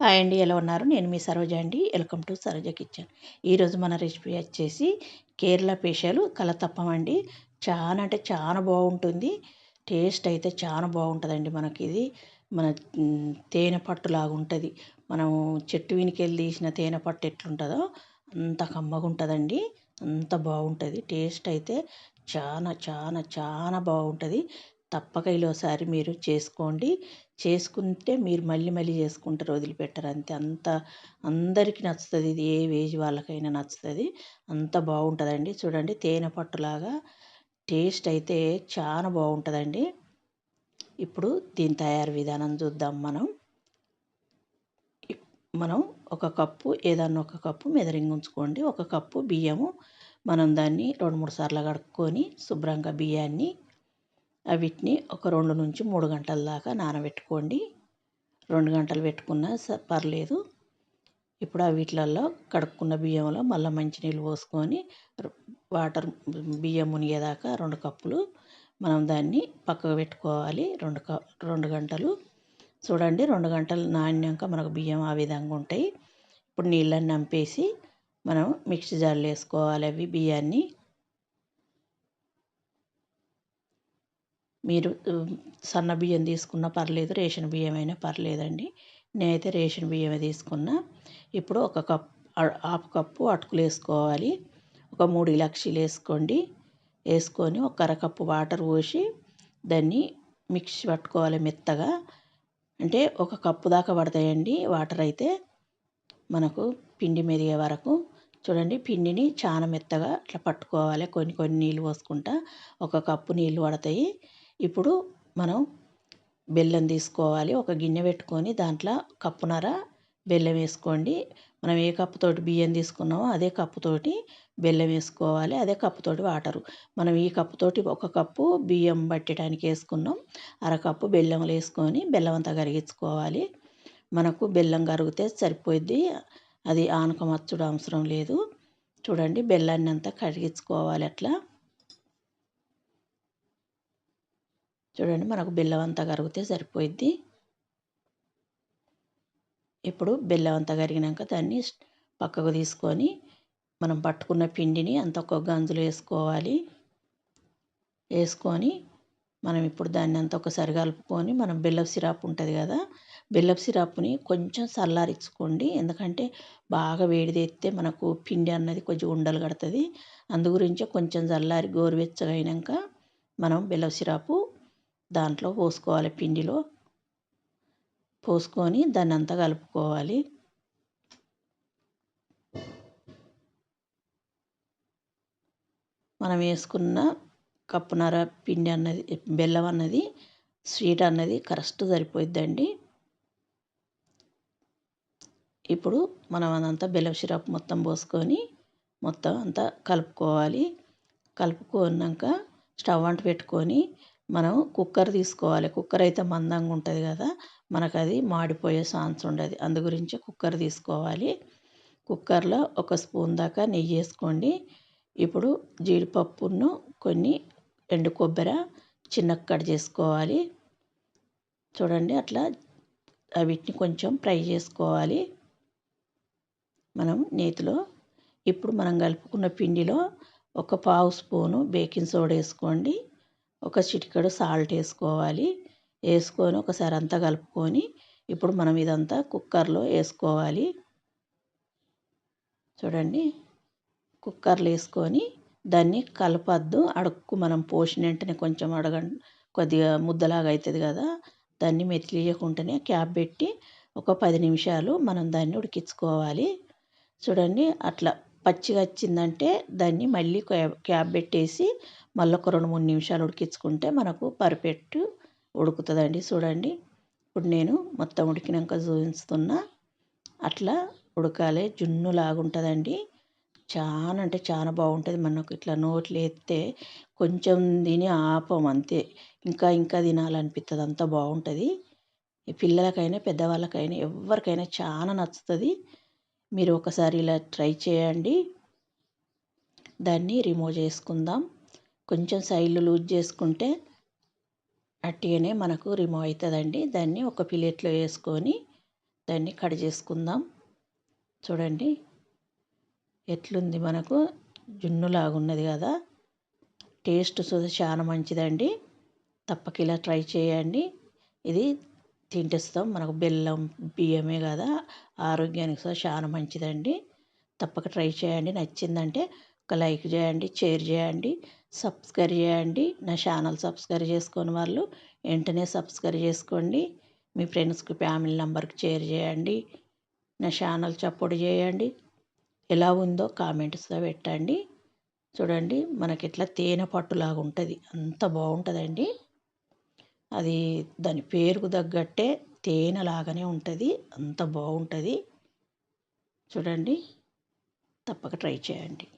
Hi అండి ఎలా ఉన్నారు? నేను మీ సరోజ అండి. Welcome to Saroja kitchen. ఈరోజు మన రెసిపీ వచ్చేసి కేరళ స్పెషల్ కలతప్పం అండి. చాలా అంటే చాలా బాగుంటుంది. టేస్ట్ అయితే చాలా బాగుంటుందండి మనకి ఇది. మన తేనె పట్టులాగా ఉంటుంది. మనం చెట్టు వెనుకెళ్ళి తీసిన తేనె పట్టు ఎట్లుంటుందో అంత కమ్మగా ఉంటుందండి. అంత బాగుంటుంది. టేస్ట్ అయితే చాలా చాలా చాలా బాగుంటుంది. తప్పక ఈలోసారి మీరు చేసుకోండి. చేసుకుంటే మీరు మళ్ళీ మళ్ళీ చేసుకుంటారు వదిలిపెట్టరు. అంతే. అంత అందరికీ నచ్చుతుంది. ఇది ఏ ఏజ్ వాళ్ళకైనా నచ్చుతుంది. అంత బాగుంటుందండి. చూడండి తేనె పట్టులాగా టేస్ట్ అయితే చాలా బాగుంటుందండి. ఇప్పుడు దీని తయారు విధానం చూద్దాం మనం. మనం ఒక కప్పు ఏదన్నా ఒక కప్పు మెదరింగ్ ఉంచుకోండి. ఒక కప్పు బియ్యము. మనం దాన్ని రెండు మూడు సార్లు కడుక్కొని శుభ్రంగా బియ్యాన్ని వీటిని ఒక రెండు నుంచి మూడు గంటల దాకా నానబెట్టుకోండి. రెండు గంటలు పెట్టుకున్నా పర్లేదు. ఇప్పుడు ఆ వీటిలలో కడుక్కున్న బియ్యంలో మళ్ళీ మంచినీళ్ళు పోసుకొని వాటర్ బియ్యం మునిగేదాకా రెండు కప్పులు మనం దాన్ని పక్కకు పెట్టుకోవాలి. రెండు క రెండు గంటలు. చూడండి రెండు గంటలు నానినాక మనకు బియ్యం ఆ విధంగా ఉంటాయి. ఇప్పుడు నీళ్ళని నంపేసి మనం మిక్సీ జార్లు వేసుకోవాలి అవి బియ్యాన్ని. మీరు సన్న బియ్యం తీసుకున్నా పర్లేదు రేషన్ బియ్యం అయినా పర్లేదండి. నేనైతే రేషన్ బియ్యమే తీసుకున్నా. ఇప్పుడు ఒక కప్ హాఫ్ కప్పు అటుకులు వేసుకోవాలి. ఒక మూడు ఇలాక్షీలు వేసుకోండి. వేసుకొని ఒక అరకప్పు వాటర్ పోసి దాన్ని మిక్స్ పట్టుకోవాలి మెత్తగా. అంటే ఒక కప్పు దాకా పడతాయండి వాటర్ అయితే మనకు పిండి మెరిగే వరకు. చూడండి పిండిని చాలా మెత్తగా ఇట్లా పట్టుకోవాలి. కొన్ని కొన్ని నీళ్ళు పోసుకుంటా. ఒక కప్పు నీళ్ళు పడతాయి. ఇప్పుడు మనం బెల్లం తీసుకోవాలి. ఒక గిన్నె పెట్టుకొని దాంట్లో కప్పునర బెల్లం వేసుకోండి. మనం ఏ కప్పుతోటి బియ్యం తీసుకున్నామో అదే కప్పుతోటి బెల్లం వేసుకోవాలి. అదే కప్పుతోటి వాటరు. మనం ఈ కప్పుతోటి ఒక కప్పు బియ్యం పట్టడానికి వేసుకున్నాం. అరకప్పు బెల్లం వేసుకొని బెల్లం అంతా కరిగించుకోవాలి. మనకు బెల్లం కరిగితే సరిపోయిద్ది. అది ఆనకమచ్చుడు అవసరం లేదు. చూడండి బెల్లాన్ని అంతా కరిగించుకోవాలి అట్లా. చూడండి మనకు బెల్లం అంతా కరిగితే సరిపోయిద్ది. ఇప్పుడు బెల్లం అంతా కరిగినాక దాన్ని పక్కకు తీసుకొని మనం పట్టుకున్న పిండిని అంత ఒక గంజులు వేసుకోవాలి. వేసుకొని మనం ఇప్పుడు దాన్ని అంత ఒకసారి కలుపుకొని మనం బెల్లం సిరాప్ ఉంటుంది కదా బెల్లం సిరాప్ని కొంచెం చల్లారించుకోండి. ఎందుకంటే బాగా వేడి తెస్తే మనకు పిండి అన్నది కొంచెం ఉండలు కడుతుంది. అందు గురించి కొంచెం చల్లారి గోరువెచ్చగా అయినాక మనం బెల్లం సిరాపు దాంట్లో పోసుకోవాలి పిండిలో. పోసుకొని దాన్ని అంతా కలుపుకోవాలి. మనం వేసుకున్న కప్పునర పిండి అన్నది బెల్లం అన్నది స్వీట్ అన్నది కరెక్ట్ సరిపోయిద్దండి. ఇప్పుడు మనం అదంతా బెల్లం సిరప్ మొత్తం పోసుకొని మొత్తం అంతా కలుపుకోవాలి. కలుపుకున్నాక స్టవ్ అంట పెట్టుకొని మనం కుక్కర్ తీసుకోవాలి. కుక్కర్ అయితే మందంగా ఉంటుంది కదా మనకు అది మాడిపోయే ఛాన్స్ ఉండదు. అందు గురించి కుక్కర్ తీసుకోవాలి. కుక్కర్లో ఒక స్పూన్ దాకా నెయ్యి వేసుకోండి. ఇప్పుడు జీడిపప్పును కొన్ని ఎండు కొబ్బరి చిన్న కట్ చేసుకోవాలి. చూడండి అట్లా వీటిని కొంచెం ఫ్రై చేసుకోవాలి. మనం నేతిలో ఇప్పుడు మనం కలుపుకున్న పిండిలో ఒక పావు స్పూను బేకింగ్ సోడా వేసుకోండి. ఒక చిటికెడు సాల్ట్ వేసుకోవాలి. వేసుకొని ఒకసారి అంతా కలుపుకొని ఇప్పుడు మనం ఇదంతా కుక్కర్లో వేసుకోవాలి. చూడండి. కుక్కర్లో వేసుకొని దాన్ని కలపద్దు. అడుక్కు మనం పోసిన వెంటనే కొంచెం అడగ కొద్దిగా ముద్దలాగా అవుతుంది కదా. దాన్ని మెతిలియకుండానే క్యాప్ పెట్టి ఒక పది నిమిషాలు మనం దాన్ని ఉడికించుకోవాలి. చూడండి. అట్లా పచ్చిగా వచ్చిందంటే దాన్ని మళ్ళీ క్యాప్ పెట్టేసి మళ్ళీ ఒక రెండు మూడు నిమిషాలు ఉడికించుకుంటే మనకు పర్ఫెక్ట్ ఉడుకుతుందండి. చూడండి ఇప్పుడు నేను మొత్తం ఉడికినాక చూపిస్తున్నా. అట్లా ఉడకాలి జున్ను లాగుంటుందండి చాలా అంటే చాలా బాగుంటుంది మనకు. ఇట్లా నోట్లు ఎత్తే కొంచెం తిని ఆపం అంతే. ఇంకా ఇంకా తినాలనిపిస్తుంది అంత బాగుంటుంది. పిల్లలకైనా పెద్దవాళ్ళకైనా ఎవరికైనా చాలా నచ్చుతుంది. మీరు ఒకసారి ఇలా ట్రై చేయండి. దాన్ని రిమూవ్ చేసుకుందాం. కొంచెం సైడ్లు లూజ్ చేసుకుంటే అట్టిగానే మనకు రిమూవ్ అవుతుందండి. దాన్ని ఒక ప్లేట్లో వేసుకొని దాన్ని కట్ చేసుకుందాం. చూడండి ఎట్లుంది మనకు. జున్నులాగున్నది కదా. టేస్ట్ సుధా చాలా మంచిదండి. తప్పక ఇలా ట్రై చేయండి. ఇది తింటేస్తాం. మనకు బెల్లం బియ్యమే కదా. ఆరోగ్యానికి సుధా చాలా మంచిదండి. తప్పక ట్రై చేయండి. నచ్చిందంటే ఒక లైక్ చేయండి షేర్ చేయండి సబ్స్క్రైబ్ చేయండి. నా ఛానల్ సబ్స్క్రైబ్ చేసుకొని వాళ్ళు వెంటనే సబ్స్క్రైబ్ చేసుకోండి. మీ ఫ్రెండ్స్కి ఫ్యామిలీ నెంబర్కి షేర్ చేయండి. నా ఛానల్ సపోర్ట్ చేయండి. ఎలా ఉందో కామెంట్స్లో పెట్టండి. చూడండి మనకి ఇట్లా తేనె పట్టులాగా ఉంటుంది. అంత బాగుంటుందండి. అది దాని పేరుకు తగ్గట్టే తేనె లాగానే ఉంటుంది. అంత బాగుంటుంది. చూడండి తప్పక ట్రై చేయండి.